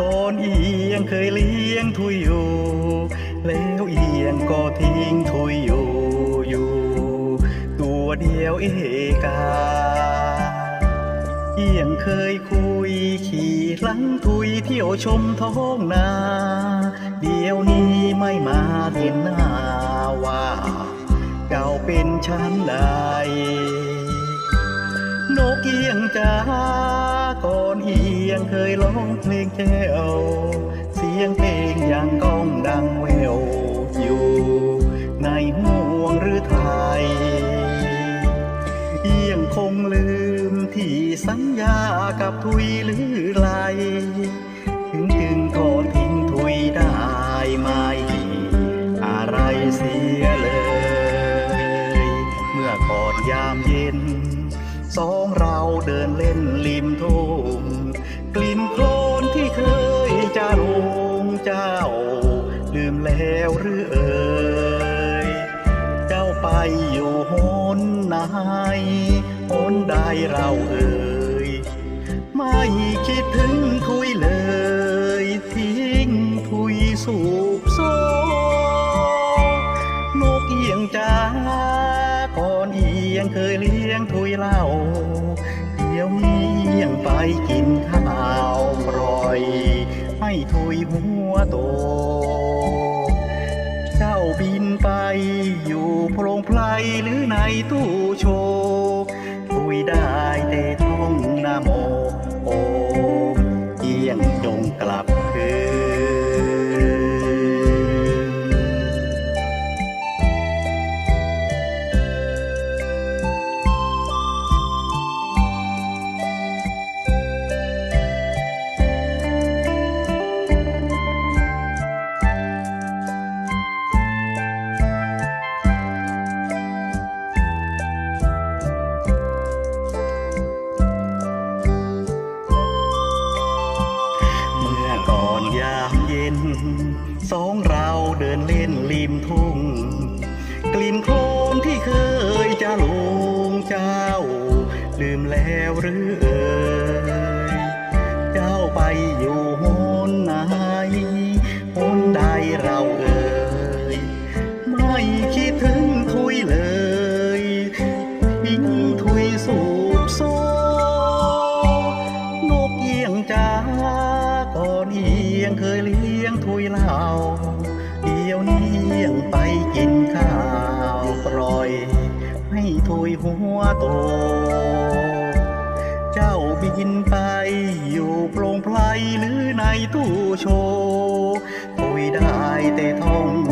ก่อนเอียงเคยเลี้ยงทุยอยู่ แล้วเอียงก็ทิ้งทุยอยู่อยู่ ตัวเดียวเอกา เอียงเคยคุยขี่หลังทุยเที่ยวชมท้องนา เดี๋ยวนี้ไม่มาเห็นหน้าว่าเก่าเป็นชั้นใด กเอียงจ้าก่อนเอียงเคยร้องเพลงแก้วเสียงเพลงยังก้องดังแววอยู่ในห่วงหรือไทย เอียงคงลืมที่สัญญากับทุยหรือไลถึงจึงทอดทิ้งทุยได้ไหมอะไรเสียเลย เมื่อก่อนยามเย็น สองเราเดินเล่นริมทุ่งกลิ่นโคลนที่เคยจะลงเจ้า ลืมแล้วหรือเอ่ยเจ้าไปอยู่หนไหนหนใดเราเอ่ยไม่คิดถึงทุยเลย ทิ้งทุยสูบ ยงเคยเลี้ยงถุยเหล้าเดี๋ยวนี้เอียงไปกินข้าวร่อย ไม่ทุยหัวโต เจ้าบินไปอยู่โพรงไพรหรือในตู้โชว์ สองเราเดินเล่นริมทุ่ง กลิ่นโคลนที่เคยจะลงเจ้า ลืมแล้วหรือเอ่ยเจ้าไปอยู่หนไหนหนใดเราเอ่ยไม่คิดถึง โต เจ้าบินไปอยู่โปร่งไพรหรือในตู้โชว์คุยได้แต่ท่องนาโม